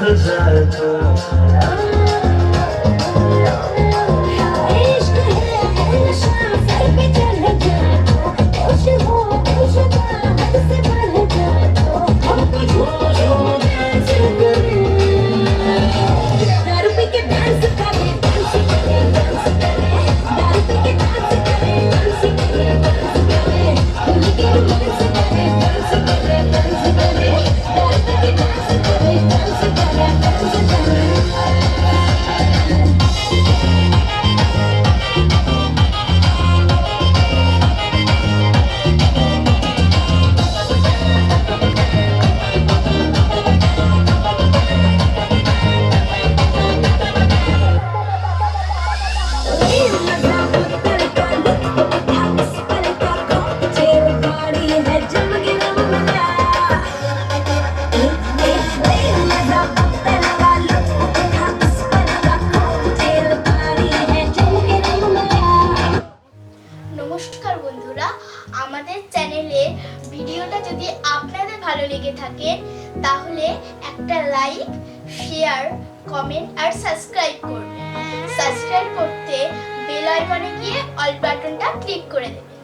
হয়ে যায় আমাদের চ্যানেলে ভিডিওটা যদি আপনাদের ভালো লেগে থাকে, তাহলে একটা লাইক শেয়ার কমেন্ট আর সাবস্ক্রাইব করবে সাবস্ক্রাইব করতে বেল আইকনে গিয়ে অল বাটনটা ক্লিক করে দেবেন।